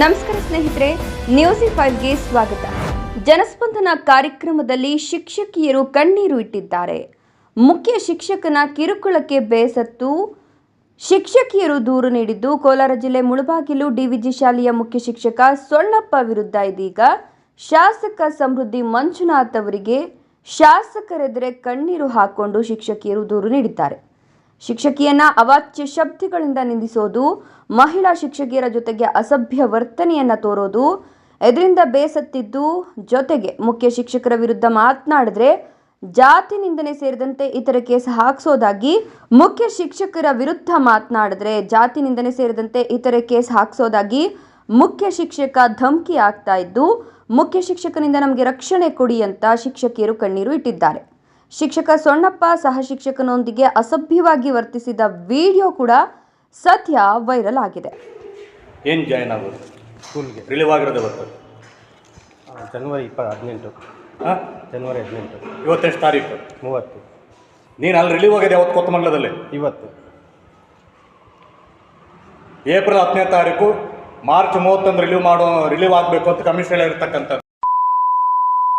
ನಮಸ್ಕಾರ ಸ್ನೇಹಿತರೆ, ನ್ಯೂಸ್ ಫೈವ್ಗೆ ಸ್ವಾಗತ. ಜನಸ್ಪಂದನ ಕಾರ್ಯಕ್ರಮದಲ್ಲಿ ಶಿಕ್ಷಕಿಯರು ಕಣ್ಣೀರು ಇಟ್ಟಿದ್ದಾರೆ. ಮುಖ್ಯ ಶಿಕ್ಷಕನ ಕಿರುಕುಳಕ್ಕೆ ಬೇಸತ್ತು, ಶಿಕ್ಷಕಿಯರು ದೂರು ನೀಡಿದ್ದು ಕೋಲಾರ ಜಿಲ್ಲೆ ಮುಳಬಾಗಿಲು ಡಿವಿಜಿ ಶಾಲೆಯ ಮುಖ್ಯ ಶಿಕ್ಷಕ ಸೊಳ್ಳಪ್ಪ ವಿರುದ್ಧ ಇದೀಗ ಶಾಸಕ ಸಮೃದ್ಧಿ ಮಂಜುನಾಥ್ ಅವರಿಗೆ ಶಾಸಕರೆದುರೆ ಕಣ್ಣೀರು ಹಾಕೊಂಡು ಶಿಕ್ಷಕಿಯರು ದೂರು ನೀಡಿದ್ದಾರೆ. ಶಿಕ್ಷಕಿಯನ್ನ ಅವಾಚ್ಯ ಶಬ್ದಗಳಿಂದ ನಿಂದಿಸೋದು, ಮಹಿಳಾ ಶಿಕ್ಷಕಿಯರ ಜೊತೆಗೆ ಅಸಭ್ಯ ವರ್ತನೆಯನ್ನ ತೋರೋದು ಇದರಿಂದ ಬೇಸತ್ತಿದ್ದು ಜೊತೆಗೆ ಮುಖ್ಯ ಶಿಕ್ಷಕರ ವಿರುದ್ಧ ಮಾತನಾಡಿದ್ರೆ ಜಾತಿ ನಿಂದನೆ ಸೇರಿದಂತೆ ಇತರ ಕೇಸ್ ಹಾಕ್ಸೋದಾಗಿ ಮುಖ್ಯ ಶಿಕ್ಷಕರ ವಿರುದ್ಧ ಮಾತನಾಡಿದ್ರೆ ಜಾತಿ ನಿಂದನೆ ಸೇರಿದಂತೆ ಇತರ ಕೇಸ್ ಹಾಕ್ಸೋದಾಗಿ ಮುಖ್ಯ ಶಿಕ್ಷಕ ಧಮಕಿ ಆಗ್ತಾ ಇದ್ದು, ಮುಖ್ಯ ಶಿಕ್ಷಕನಿಂದ ನಮಗೆ ರಕ್ಷಣೆ ಕೊಡಿ ಅಂತ ಶಿಕ್ಷಕಿಯರು ಕಣ್ಣೀರು ಇಟ್ಟಿದ್ದಾರೆ. ಶಿಕ್ಷಕ ಸೊಣ್ಣಪ್ಪ ಸಹ ಶಿಕ್ಷಕನೊಂದಿಗೆ ಅಸಭ್ಯವಾಗಿ ವರ್ತಿಸಿದ ವಿಡಿಯೋ ಕೂಡ ಸದ್ಯ ವೈರಲ್ ಆಗಿದೆ. ಏನು ಜಾಯ್ನ್ ಆಗೋದು? ಸ್ಕೂಲ್ಗೆ. ರಿಲೀವ್ ಆಗಿರೋದು ಇವತ್ತು? ಜನವರಿ ಇಪ್ಪ ಹದಿನೆಂಟು. ಹಾಂ? ಜನವರಿ ಹದಿನೆಂಟು. ಇವತ್ತೆಷ್ಟು ತಾರೀಕು? ಮೂವತ್ತು. ನೀನು ಅಲ್ಲಿ ರಿಲೀವ್ ಆಗಿದೆ ಯಾವತ್ತು ಕೊತ್ತಮಂಗಲದಲ್ಲಿ? ಇವತ್ತು. ಏಪ್ರಿಲ್ ಹತ್ತನೇ ತಾರೀಕು ಮಾರ್ಚ್ ಮೂವತ್ತೊಂದು ರಿಲೀವ್ ಮಾಡೋ ರಿಲೀವ್ ಆಗಬೇಕು ಅಂತ ಕಮಿಷನ್ ಇರ್ತಕ್ಕಂಥದ್ದು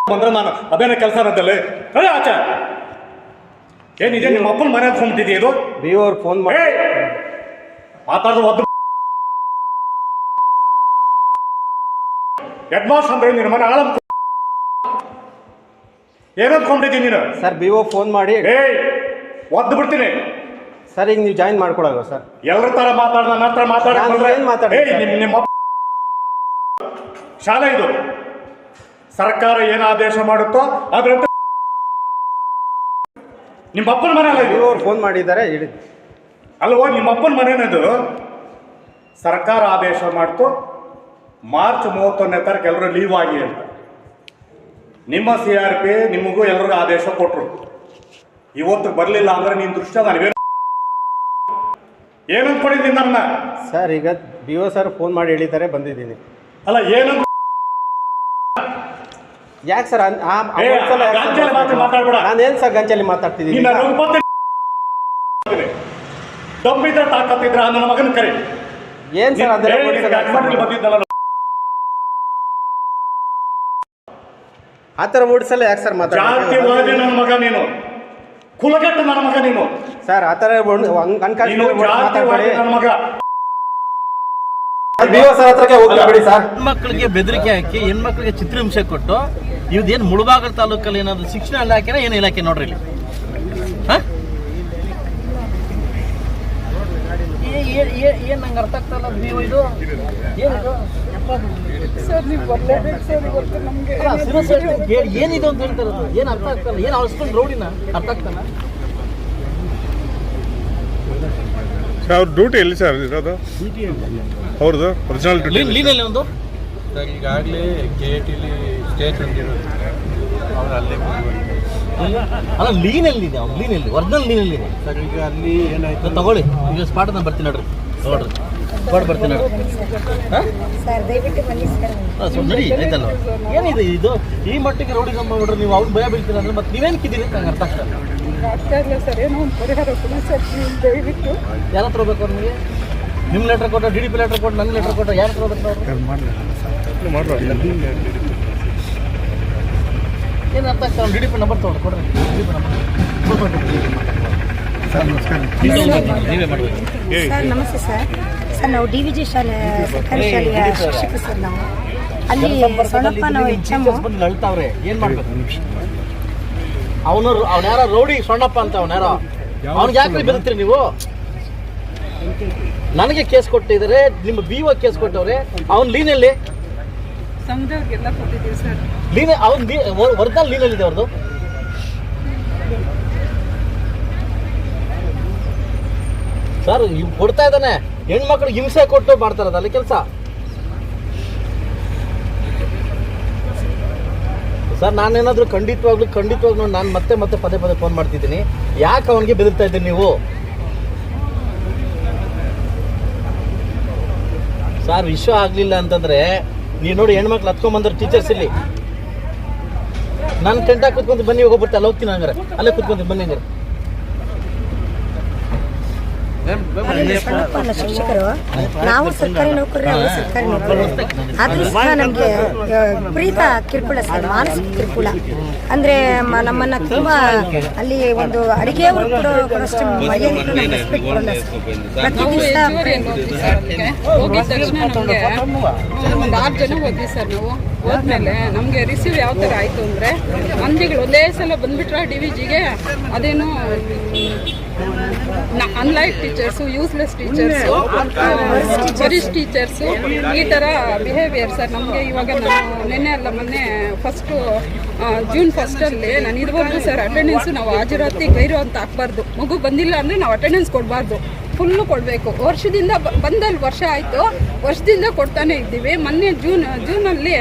ಬಂದ್ರೆ ನಾನು ಅದೇನ ಕೆಲಸ ಅನ್ನತ್ತಲ್ಲಿ ಅದೇ ಆಚೆ. ಏನಿದೆ ನಿಮ್ಮ ಅಪ್ಪನ ಮನೆ ಅಂದ್ಕೊಂಬಿಟ್ಟಿದ್ದೀಯ ಇದು? ಬಿ ಅವ್ರು ಫೋನ್ ಮಾಡಿ! ಮಾತಾಡೋದು ಒದ್ದು ಹೆಡ್ ಮಾಸ್ ಅಂದ್ರೆ ನಿನ್ನ ಮನೆ ಆಳ ಏನಂದ್ಕೊಂಡಿದ್ದೀನಿ ನೀನು? ಸರ್ ಬಿ ಓ ಫೋನ್ ಮಾಡಿ ಏಯ್! ಒದ್ದು ಬಿಡ್ತೀನಿ. ಸರ್ ಈಗ ನೀವು ಜಾಯಿನ್ ಮಾಡ್ಕೊಳಲ್ವ ಸರ್? ಎಲ್ಲರ ತರ ಮಾತಾಡ ನನ್ನ ಹತ್ರ ಮಾತಾಡ ಮಾತಾಡ್ದೆ ಏಯ್? ನಿಮ್ಮ ಅಪ್ಪ- ಶಾಲೆ ಇದು. ಸರ್ಕಾರ ಏನು ಆದೇಶ ಮಾಡುತ್ತೋ ಅದ್ರಂತೆ ನಿಮ್ಮ ಅಪ್ಪನ ಮನೆ ಅಲ್ಲ ಬಿ ಇದು? ಅವ್ರು ಫೋನ್ ಮಾಡಿದ್ದಾರೆ ಹೇಳಿ. ಅಲ್ವಾ ನಿಮ್ಮ ಅಪ್ಪನ ಮನೆನದು ಸರ್ಕಾರ ಆದೇಶ ಮಾಡ್ತು ಮಾರ್ಚ್ ಮೂವತ್ತೊಂದನೇ ತಾರೀಕು ಎಲ್ಲರೂ ಲೀವ್ ಆಗಿ ಅಂತ. ನಿಮ್ಮ ಸಿ ಆರ್ ಪಿ ನಿಮಗೂ ಎಲ್ರಿಗೂ ಆದೇಶ ಕೊಟ್ಟರು ಇವತ್ತು ಬರಲಿಲ್ಲ ಅಂದ್ರೆ ನಿನ್ನ ದೃಶ್ಯ ಏನಂತ ಏನಂದ್ಕೊಂಡಿದ್ದೀನಿ ನನ್ನ? ಸರ್ ಈಗ ಬಿ ಓ ಸರ್ ಫೋನ್ ಮಾಡಿ ಹೇಳಿದ್ದಾರೆ ಬಂದಿದ್ದೀನಿ. ಅಲ್ಲ ಏನಂತ ಯಾಕೆ ಸರ್ ಅನ್- ಆ- ಆ ಏ, ಒಂದ್ಸಲ ಯಾಕ್ ಸರ್ ಗಂಟೆಲಿ ಮಾತ್ರ ಮಾತಾಡ್ಬೇಡ. ನಾನೇನ್ ಸರ್ ಗಂಚಲ್ಲಿ ಮಾತಾಡ್ತಿದ್ದೀನಿ? ನಿನ್ನ ರಘುಪತಿ ದಮ್ಮಿದ್ರೆ ತಾಕತ್ತಿದ್ರೆ ನನ್ನ ಮಗನ ಕರಿ. ಏನ್ ಸರ್ ಅಂದ್ರೆ ಬಂದಿದ್ದಲ್ಲ. ಆ ಥರ ಓಡಿಸಲ್ಲ ಯಾಕೆ ಸರ್ ನನ್ನ ಮಗ ನೀನು. ಕುಲಗೆಟ್ಟ ನನ್ನ ಮಗ ನೀನು. ಸರ್ ಆ ಥರ ಅನ್ಕಾಶ್ ಮಾತಾಡ್ಬೇಡಿ. ನನ್ನ ಮಗ ಬಿ ಓ ಸರ್ ಹತ್ರಕ್ಕೆ ಹೋಗ್ಲಿ ಬಿಡಿ ಸರ್ ಹೆಣ್ಮಕ್ಳಿಗೆ ಬೆದರಿಕೆ ಹಾಕಿ ಹೆಣ್ಮಕ್ಳಿಗೆ ಚಿತ್ರಹಿಂಸೆ ಕೊಟ್ಟು ಇವ್ದೇನು ಮುಳಬಾಗಲ್ ತಾಲೂಕಲ್ಲಿ ಏನಾದ್ರು ಶಿಕ್ಷಣ ಇಲಾಖೆನ ಏನು ಇಲಾಖೆ ನೋಡ್ರಿ ಇಲ್ಲಿ? ಏನು ಏನ್ ನಂಗೆ ಅರ್ಥ ಆಗ್ತಾ ಇಲ್ಲ ನೀವು ಇದು? ಏನಿದು? ಅಲ್ಲ, serious ಆಗಿ ಹೇಳಿ, ಏನಿದು ಅಂತ ಹೇಳ್ತಾರೆ ಏನು ಅರ್ಥ ಆಗ್ತಲ್ಲ ಏನು ಅಳಿಸ್ಕೊಂಡು ರೋಡಿನ ಅರ್ಥ ಆಗ್ತಾನ ಸರ್ ಅವ್ರ ಡ್ಯೂಟಿ ಎಲ್ಲಿ ಸರ್ ಇರೋದು? ಅವ್ರದ್ದು ಒರಿಜಿನಲ್ ಡ್ಯೂಟಿ ಲೀನ್ ಲೀನಲ್ಲಿ ಒಂದು? ಸರ್ ಈಗಾಗಲೇ ಕೆ ಎ ಟಿಲಿ ಸ್ಟೇ ತಂದಿರೋದು ಅವ್ರು ಅಲ್ಲೇ. ಅಲ್ಲ ಲೀನಲ್ಲಿ ಅವ್ನು ಲೀನಲ್ಲಿ ಒರಿಜಿನಲ್ ಲೀನಲ್ಲಿ ಇದೆ. ಸರ್ ಈಗ ಅಲ್ಲಿ ಏನಾಯ್ತು? ತಗೊಳ್ಳಿ. ಈಗ ಸ್ಪಾಟ್ ನಾನು ಬರ್ತೀನಿ ನೋಡ್ರಿ. ನೋಡ್ರಿ. ಸ್ಪಾಟ್ ಬರ್ತೀನಿ ನೋಡ್ರಿ. ನಡಿ ಆಯ್ತಲ್ಲ. ಏನಿದೆ ಇದು? ಈ ಮಟ್ಟಿಗೆ ರೋಡಿಗೆ ಮಾಡ್ಬಿಟ್ರೆ ನೀವು ಅವ್ನು ಭಯ ಬೀಳ್ತೀರ ಅಂದ್ರೆ ಮತ್ತೆ ನೀವೇನು ಕಿದ್ದೀರಿ ಅಂತ ನಂಗೆ ಅರ್ಥ ಆಗ್ತದೆ ಆಗ್ತಾ ಇಲ್ಲ ಸರ್. ಏನೋ ಒಂದು ಪರಿಹಾರ ಕೊಡಿ ಸರ್. ನೀವು ದಯವಿಟ್ಟು. ಯಾರ ಹತ್ರ ಹೋಗ್ಬೇಕು ಅವ್ರು ನಿಮಗೆ? ನಿಮ್ಮ ಲೆಟ್ರ್ ಕೊಟ್ಟು ಡಿ ಡಿ ಪಿ ಲೆಟ್ರ್ ಕೊಟ್ಟು ನನ್ನ ಲೆಟ್ರ್ ಕೊಟ್ಟು ಯಾರ ಹತ್ರ ಹೋಗ್ಬೇಕು ಅವ್ರು? ಏನು ಅರ್ಥ ಆಗ್ತದೆ ಡಿ ಡಿ ಪಿ ನಂಬರ್ ತೊಗೊಂಡು ಕೊಡ್ರಿ. ಡಿ ಡಿ ಪಿ ನಂಬರ್ ಮಾಡಬೇಕು. ಸರ್ ನಮಸ್ತೆ ಸರ್. ಸರ್ ನಾವು ಡಿ ವಿ ಜಿ ಶಾಲೆ ಸರ್ಕಾರಿ ಶಾಲೆಯ ಶಿಕ್ಷಕ ಸರ್ ನಾವು. ಅಲ್ಲಿ ಏನು ನಾವು ಎಚ್ ಎಂ ಬಂದು ಅಳ್ತಾವ್ರೆ ಏನು ಮಾಡ್ಬೇಕು ಅವನು ಅವನ್ಯಾರ ಯಾರೋ ರೌಡಿ ಸೊಣ್ಣಪ್ಪ ಅಂತ ಅವನ್ಯಾರ ಯಾರೋ. ಅವ್ನಿಗೆ ಯಾಕೆ ಬೆದರ್ತೀರಿ ನೀವು? ನನಗೆ ಕೇಸ್ ಕೊಟ್ಟಿದ್ದಾರೆ ನಿಮ್ಮ ಬಿ ಒ ಕೇಸ್ ಕೊಟ್ಟವ್ರೆ ಅವ್ನು ಲೀನಲ್ಲಿ ಲೀನ್ ಅವ್ನು ಒರಿಜಿನಲ್ ಲೀನಲ್ಲಿ ಇದೆ ಅವ್ರದ್ದು ಸರ್ ಇವ್ ಕೊಡ್ತಾ ಇದ್ದಾನೆ. ಹೆಣ್ಮಕ್ಳಿಗೆ ಹಿಂಸೆ ಕೊಟ್ಟು ಮಾಡ್ತಾರದಲ್ಲ ಅಲ್ಲಿ ಕೆಲಸ. ಸರ್, ನಾನೇನಾದರೂ ಖಂಡಿತವಾಗ್ಲೂ ಖಂಡಿತವಾಗ್ಲೂ ನಾನು ಮತ್ತೆ ಮತ್ತೆ ಪದೇ ಪದೇ ಫೋನ್ ಮಾಡ್ತಿದ್ದೀನಿ. ಯಾಕೆ ಅವನಿಗೆ ಬೆದರ್ತಾ ಇದ್ದೀನಿ ನೀವು? ಸರ್, ವಿಶ್ವ ಆಗಲಿಲ್ಲ ಅಂತಂದ್ರೆ ನೀವು ನೋಡಿ ಹೆಣ್ಮಕ್ಳು ಹತ್ಕೊಂಬಂದ್ರೆ ಟೀಚರ್ಸ್ ಇಲ್ಲಿ. ನಾನು ಟೆಂಟಾಗಿ ಕೂತ್ಕೊಂಡು ಬನ್ನಿ ಹೋಗ್ಬಿಟ್ಟು ಅಲ್ಲಿ ಹೋಗ್ತೀನಿ ಹಂಗಾರೆ. ಅಲ್ಲೇ ಕುತ್ಕೊಂತೀನಿ ಬನ್ನಿ ಹಂಗಾರೆ. ಅಲ್ಲಿ, ಶಿಕ್ಷಕರು. ನಾವು ಸರ್ಕಾರಿ ನೌಕರರು ಅವರು ಸರ್ಕಾರಿ ನೌಕರರು. ಆದ್ರೂ ಸಹ ನಮಗೆ ವಿಪರೀತ ಕಿರುಕುಳ ಸರ್, ಮಾನಸಿಕ ಕಿರುಕುಳ. ಅಂದ್ರೆ ನಮ್ಮನ್ನ ತುಂಬಾ ಅಲ್ಲಿ ಒಂದು ಅಡಿಗೆ ಅವರು ಕೊಡೋ ಕೊಡೋಷ್ಟು ಮರ್ಯಾದೆ ಕೂಡ ನಮ್ಗೆ respect ಕೊಡಲ್ಲ ಸರ್. ಪ್ರತಿ ದಿವಸ ತಕ್ಷಣ ಒಂದು ಆರು ಜನ ಹೋದ್ವಿ ಸರ್ ನಾವು. ಹೋದ್ಮೇಲೆ ನಮಗೆ ರಿಸೀವ್ ಯಾವ ಥರ ಆಯಿತು ಅಂದರೆ, ಮಂದಿಗಳು ಒಂದೇ ಸಲ ಬಂದ್ಬಿಟ್ರ ಡಿ ವಿ ಜಿಗೆ ಅದೇನು ಅನ್ಲೈಕ್ ಟೀಚರ್ಸು ಯೂಸ್ಲೆಸ್ ಟೀಚರ್ಸು ವರಿಷ್ಠ ಟೀಚರ್ಸು ಈ ಥರ ಬಿಹೇವಿಯರ್ ಸರ್ ನಮಗೆ ಇವಾಗ ನಾನು ನಿನ್ನೆ ಅಲ್ಲ ಮೊನ್ನೆ ಫಸ್ಟು ಜೂನ್ ಫಸ್ಟಲ್ಲಿ ನಾನು ಇದುವರೆಗೂ ಸರ್ ಅಟೆಂಡೆನ್ಸು ನಾವು ಹಾಜರಾತಿ ಗೈರು ಅಂತ ಹಾಕ್ಬಾರ್ದು ಮಗು ಬಂದಿಲ್ಲ ಅಂದರೆ ನಾವು ಅಟೆಂಡೆನ್ಸ್ ಕೊಡಬಾರ್ದು. ಫುಲ್ಲು ಕೊಡಬೇಕು. ವರ್ಷದಿಂದ ಬಂದಲ್ಲಿ ವರ್ಷ ಆಯಿತು. ವರ್ಷದಿಂದ ಕೊಡ್ತಾನೆ ಇದ್ದೀವಿ. ಮೊನ್ನೆ ಜೂನ್ ಜೂನಲ್ಲಿ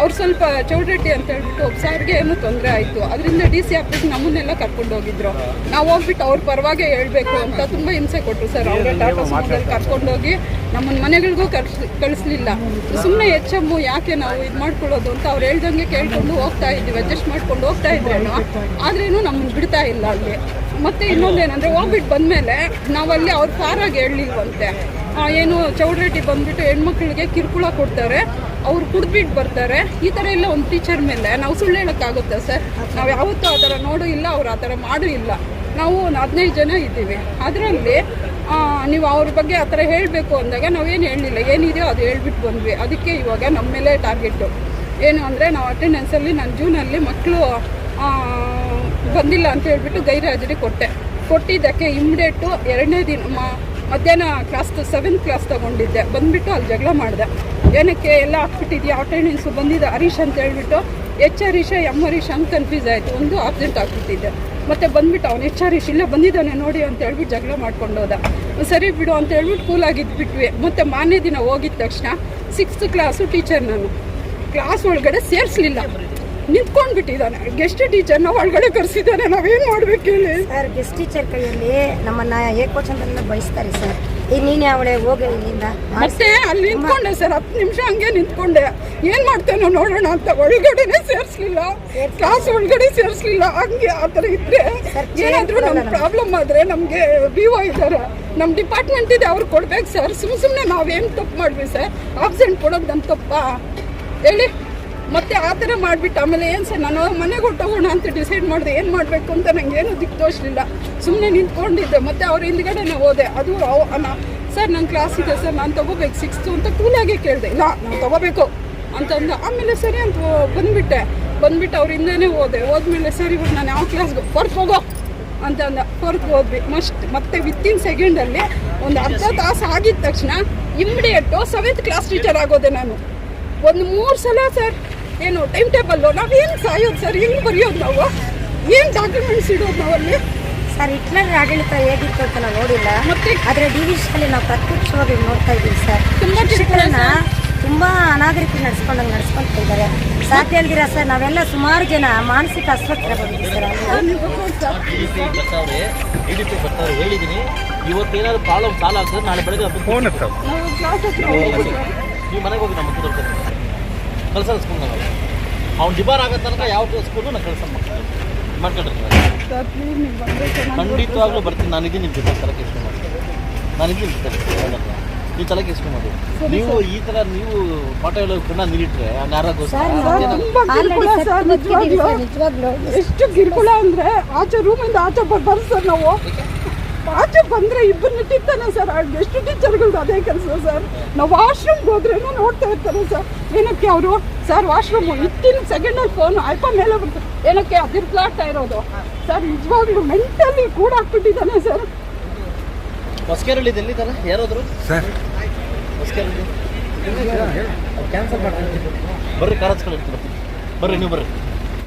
ಅವ್ರು ಸ್ವಲ್ಪ ಚೌಡರೆಡ್ಡಿ ಅಂತ ಹೇಳ್ಬಿಟ್ಟು ಒಬ್ಬ ಸಾರ್ಗೆ ಏನೂ ತೊಂದರೆ ಆಯಿತು. ಅದರಿಂದ ಡಿ ಸಿ ಆಫೀಸ್ ನಮ್ಮನ್ನೆಲ್ಲ ಕರ್ಕೊಂಡು ಹೋಗಿದ್ರು. ನಾವು ಹೋಗ್ಬಿಟ್ಟು ಅವ್ರ ಪರವಾಗಿ ಹೇಳಬೇಕು ಅಂತ ತುಂಬ ಹಿಂಸೆ ಕೊಟ್ಟರು ಸರ್. ಅವರ ಟಾಟಾ ಸುಮೋದಲ್ಲಿ ಕರ್ಕೊಂಡೋಗಿ ನಮ್ಮನ್ನ ಮನೆಗಳಿಗೂ ಕಳ್ಸ್ ಕಳಿಸ್ಲಿಲ್ಲ. ಸುಮ್ಮನೆ ಎಚ್ ಎಮ್ಮು ಯಾಕೆ ನಾವು ಇದು ಮಾಡ್ಕೊಳ್ಳೋದು ಅಂತ ಅವ್ರು ಹೇಳ್ದಂಗೆ ಕೇಳ್ಕೊಂಡು ಹೋಗ್ತಾ ಇದ್ದೀವಿ ಅಡ್ಜಸ್ಟ್ ಮಾಡ್ಕೊಂಡು ಹೋಗ್ತಾ ಇದ್ರೇನು. ಆದ್ರೇನು ನಮ್ಮನ್ನು ಬಿಡ್ತಾ ಇಲ್ಲ ಅಲ್ಲಿ. ಮತ್ತೆ ಇನ್ನೊಂದೇನಂದ್ರೆ ಹೋಗ್ಬಿಟ್ಟು ಬಂದಮೇಲೆ ನಾವಲ್ಲಿ ಅವ್ರ ಕಾರಾಗಿ ಹೇಳಲಿಲ್ವಂತೆ ಏನು ಚೌಡ್ರೆಡ್ಡಿ ಬಂದ್ಬಿಟ್ಟು ಹೆಣ್ಮಕ್ಳಿಗೆ ಕಿರುಕುಳ ಕೊಡ್ತಾರೆ, ಅವ್ರು ಕುಡ್ದ್ಬಿಟ್ಟು ಬರ್ತಾರೆ. ಈ ಥರ ಎಲ್ಲ ಒಂದು ಟೀಚರ್ ಮೇಲೆ ನಾವು ಸುಳ್ಳು ಹೇಳೋಕ್ಕಾಗುತ್ತೆ ಸರ್? ನಾವು ಯಾವತ್ತೂ ಆ ಥರ ನೋಡು ಇಲ್ಲ, ಅವ್ರು ಆ ಥರ ಮಾಡು ಇಲ್ಲ. ನಾವು ಒಂದು ಹದಿನೈದು ಜನ ಇದ್ದೀವಿ. ಅದರಲ್ಲಿ ನೀವು ಅವ್ರ ಬಗ್ಗೆ ಆ ಥರ ಹೇಳಬೇಕು ಅಂದಾಗ ನಾವೇನು ಹೇಳಲಿಲ್ಲ. ಏನಿದೆಯೋ ಅದು ಹೇಳ್ಬಿಟ್ಟು ಬಂದ್ವಿ. ಅದಕ್ಕೆ ಇವಾಗ ನಮ್ಮ ಮೇಲೆ ಟಾರ್ಗೆಟು ಏನು ಅಂದರೆ ನಾವು ಅಟೆಂಡೆನ್ಸಲ್ಲಿ ನಾನು ಜೂನಲ್ಲಿ ಮಕ್ಕಳು ಬಂದಿಲ್ಲ ಅಂತ ಹೇಳ್ಬಿಟ್ಟು ಗೈರಾಜರಿ ಕೊಟ್ಟೆ. ಕೊಟ್ಟಿದ್ದಕ್ಕೆ ಇಮ್ಮಿಡಿಯೇಟು ಎರಡನೇ ದಿನ ಮಧ್ಯಾಹ್ನ ಕ್ಲಾಸ್ ಸೆವೆಂತ್ ಕ್ಲಾಸ್ ತಗೊಂಡಿದ್ದೆ. ಬಂದ್ಬಿಟ್ಟು ಅಲ್ಲಿ ಜಗಳ ಮಾಡಿದೆ. ಏನಕ್ಕೆ ಎಲ್ಲ ಹಾಕ್ಬಿಟ್ಟಿದ್ಯಾ ಅಟೆಂಡೆನ್ಸು ಬಂದಿದ್ದೆ ಹರೀಶ್ ಅಂತ ಹೇಳ್ಬಿಟ್ಟು, ಎಚ್ ಹರೀಶ ಎಂ ಹರೀಶ್ ಅಂತ ಕನ್ಫ್ಯೂಸ್ ಆಯಿತು. ಒಂದು ಆಬ್ಸೆಂಟ್ ಆಗ್ಬಿಟ್ಟಿದ್ದೆ. ಮತ್ತೆ ಬಂದ್ಬಿಟ್ಟು ಅವ್ನು ಎಚ್ ಹರೀಶ್ ಇಲ್ಲ ಬಂದಿದ್ದಾನೆ ನೋಡಿ ಅಂತ ಹೇಳ್ಬಿಟ್ಟು ಜಗಳ ಮಾಡ್ಕೊಂಡು ಹೋದ. ಸರಿ ಬಿಡು ಅಂತ ಹೇಳ್ಬಿಟ್ಟು ಕೂಲಾಗಿದ್ಬಿಟ್ವಿ ಮತ್ತು ಮಾರನೇ ದಿನ ಹೋಗಿದ ತಕ್ಷಣ ಸಿಕ್ಸ್ತ್ ಕ್ಲಾಸು ಟೀಚರ್ ನಾನು. ಕ್ಲಾಸ್ ಒಳಗಡೆ ಸೇರಿಸ್ಲಿಲ್ಲ. ನಿಂತ್ಕೊಂಡು ಬಿಟ್ಟಿದ್ದಾನೆ ಗೆಸ್ಟ್ ಟೀಚರ್ನ ಒಳಗಡೆ ಕರೆಸಿದ್ದಾನೆ. ನಾವೇನು ಮಾಡ್ಬೇಕು ಹೇಳಿ? ಸರ್ ಗೆಸ್ಟ್ ಟೀಚರ್ ಕೈಯಲ್ಲಿ ನಮ್ಮನ್ನ ಏಕೋಚಂದ್ರನ್ನ ಬಯಸ್ತಾರೆ ಸರ್ ನೀನು ಅವಳೆ ಹೋಗಿ ಇಲ್ಲಿಂದ ಮತ್ತೆ ಅಲ್ಲಿ ನಿಂತ್ಕೊಂಡೆ ಸರ್ ಹತ್ತು ನಿಮಿಷ ಹಂಗೆ ನಿಂತ್ಕೊಂಡೆ. ಏನ್ ಮಾಡ್ತೇನೋ ನೋಡೋಣ ಅಂತ ಒಳಗಡೆನೆ ಸೇರಿಸ್ಲಿಲ್ಲ. ಕ್ಲಾಸ್ ಒಳಗಡೆ ಸೇರಿಸ್ಲಿಲ್ಲ. ಹಂಗೆ ಆ ಥರ ಇದ್ರೆ ಏನಾದರೂ ಏನಾದ್ರೂ ನಮ್ ಪ್ರಾಬ್ಲಮ್ ಆದ್ರೆ ನಮಗೆ ಬಿ ಓ ಇದ್ದಾರೆ. ನಮ್ ಡಿಪಾರ್ಟ್ಮೆಂಟ್ ಇದೆ ಅವ್ರು ಕೊಡ್ಬೇಕು ಸರ್ ಸುಮ್ ಸುಮ್ನೆ ನಾವೇನ್ ತಪ್ಪು ಮಾಡ್ವಿ ಸರ್ ಆಬ್ಸೆಂಟ್ ಕೊಡೋದು ನಮ್ ತಪ್ಪಾ? ಹೇಳಿ. ಮತ್ತೆ ಆ ಥರ ಮಾಡಿಬಿಟ್ಟು ಆಮೇಲೆ ಏನು ಸರ್, ನಾನು ಮನೆಗೆ ಹೊಟ್ಟೋಗೋಣ ಅಂತ ಡಿಸೈಡ್ ಮಾಡಿದೆ. ಏನು ಮಾಡಬೇಕು ಅಂತ ನಂಗೆ ಏನು ದಿಕ್ಕು ತೋರಿಸಲಿಲ್ಲ ಸುಮ್ಮನೆ ನಿಂತ್ಕೊಂಡಿದ್ದೆ. ಮತ್ತೆ ಅವ್ರ ಹಿಂದ್ಗಡೆನೆ ಹೋದೆ. ಅದು ಸರ್ ನನ್ನ ಕ್ಲಾಸ್ ಇದೆ, ಸರ್, ನಾನು ತೊಗೋಬೇಕು. ಸಿಕ್ಸ್ತು ಅಂತ ಕೂಲಾಗೆ ಕೇಳಿದೆ. ಇಲ್ಲ, ನಾನು ತೊಗೋಬೇಕು. ಅಂತಂದ ಆಮೇಲೆ ಸರಿ ಅಂತ ಬಂದುಬಿಟ್ಟೆ. ಬಂದ್ಬಿಟ್ಟೆ ಅವ್ರ ಹಿಂದೆನೇ ಹೋದೆ. ಹೋದ್ಮೇಲೆ ಸರಿ, ಇವಾಗ ನಾನು ಯಾವ ಕ್ಲಾಸ್ಗೆ ಹೊರ್ತು ಹೋಗೋ. ಅಂತ ಅಂದ ಹೋದ್ವಿ. ಮಸ್ಟ್ ಮತ್ತೆ ವಿತಿನ್ ಸೆಕೆಂಡಲ್ಲಿ ಒಂದು ಅರ್ಧ ತಾಸು ಆಗಿದ ತಕ್ಷಣ, ಇಮ್ಮಿಡಿಯೇಟು ಸೆವೆಂತ್ ಕ್ಲಾಸ್ ಟೀಚರ್ ಆಗೋದೆ ನಾನು. ಒಂದು ಮೂರು ಸಲ, ಸರ್ ಏನು ಟೈಮ್ ಟೇಬಲ್ಲು ಏನು ಸಾಯೋದು ಸರ್ ಹೆಂಗೆ ಬರೆಯೋದು ನಾವು? ಏನು ಡಾಕ್ಯುಮೆಂಟ್ಸ್ ಇಡೋದು ನಾವಲ್ಲಿ? ಸರ್ ಹಿಟ್ಲರ್ ಆಡಳಿತ ಹೇಗಿತ್ತು ಅಂತ ನಾವು ನೋಡಿಲ್ಲ. ಮತ್ತೆ? ಆದರೆ ಡಿ ವಿ ಅಲ್ಲಿ ನಾವು ಪ್ರತ್ಯಕ್ಷವಾಗಿ ನೋಡ್ತಾ ಇದ್ದೀವಿ ಸರ್ ತುಂಬಾ ಶಿಕ್ಷಕರನ್ನ ತುಂಬ ಅನಾಗರಿಕ ನಡ್ಸ್ಕೊಂಡಂಗೆ ನಡ್ಸ್ಕೊಂತ ಇದ್ದಾರೆ. ಸಾಧ್ಯ ಅಲ್ದಿರ ಸರ್ ನಾವೆಲ್ಲ ಸುಮಾರು ಜನ ಮಾನಸಿಕ ಅಲ್ಲಿ. ಪಿ ಬರ್ತಾವ್ರೆ ಹೇಳಿದ್ದೀನಿ ಇವತ್ತೇನಾದ್ರು ಪ್ರಾಬ್ಲಮ್ ಸಾಲ್ವ್ ಆಗ್ತದೆ ನಾಳೆ ಬೆಳಗ್ಗೆ ಫೋನ್ ನಾವು ನೀವು ಮನೆಗೆ ಹೋಗಿ ನಮ್ಮ ಕಳ್ಸಲ್ಲ ಸ್ಕೂಲ್ ನಾವು ಅವ್ನು ಡಿಬಾರ್ ಆಗೋ ತನಕ ಯಾವ ಸ್ಕೂಲು ನಾನು ಮಾಡ್ಕೊಂಡಿರ್ತೀನಿ ನೀವು ಬಂದರೆ ಚೆನ್ನಾಗಿ ಖಂಡಿತವಾಗ್ಲೂ ಬರ್ತೀನಿ. ನಾನು ಇದ್ದೀನಿ ನಿಮ್ಮ ಜೊತೆ. ತಲೆ ಕೇಸ್ಕೊಂಡು ಮಾಡಿ ನಾನು ಇದ್ದೀನಿ ನೀವು ತಲೆ ಕೇಸ್ಕೊಂಡು ಮಾಡಿ ನೀವು ಈ ಥರ ನೀವು ಪಾಠ ನಿಲ್ಲಿಟ್ರೆ ನಾನು ಯಾರಾಗೋಸ್ಕರ ಸರ್ ಬದುಕಿದ್ದೀವಿ ನಿಜವಾಗ್ಲೂ. ಸರ್, ಎಷ್ಟು ಗಿರ್ಕುಳ ಅಂದ್ರೆ ಆಚೆ ರೂಮಿಂದ ಆಚೆ ಬರ್ಬಾರ್ದು ಸರ್ ನಾವು. ಆಚೆ ಬಂದ್ರೆ ಇಬ್ಬರು ನಿಟ್ಟಿರ್ತಾನೆ ಸರ್. ಎಷ್ಟು ಟೀಚರ್ಗಳದ್ದು ಅದೇ ಕೆಲಸ ಸರ್. ನಾವು ವಾಶ್ರೂಮ್ಗೆ ಹೋದ್ರೇನು ನೋಡ್ತಾ ಇರ್ತಾರೆ ಸರ್. ಏನಕ್ಕೆ ಅವರು? ಸರ್ ವಾಶ್ರೂಮ್ ಇಟ್ಟಿನ ಸೆಕೆಂಡಲ್ಲಿ ಫೋನ್ ಅಲ್ಪ ಮೇಲೆ ಬರ್ತದೆ ಏನಕ್ಕೆ? ಅದಿರ್ಲಾಡ್ತಾ ಇರೋದು. ಸರ್ ನಿಜವಾಗ್ಲೂ ಮೆಂಟಲಿ ಕೂಡ ಹಾಕ್ಬಿಟ್ಟಿದ್ದಾನೆ ಸರ್ ಎಲ್ಲಿದ್ದಾರೆ ಯಾರಾದ್ರು? ಸರ್ ಕ್ಯಾನ್ಸಲ್ ಮಾಡ್ತಾರೆ ಬರ್ರಿ ಹಚ್ಕೊಂಡು ಬರ್ರಿ ನೀವು ಬರ್ರಿ.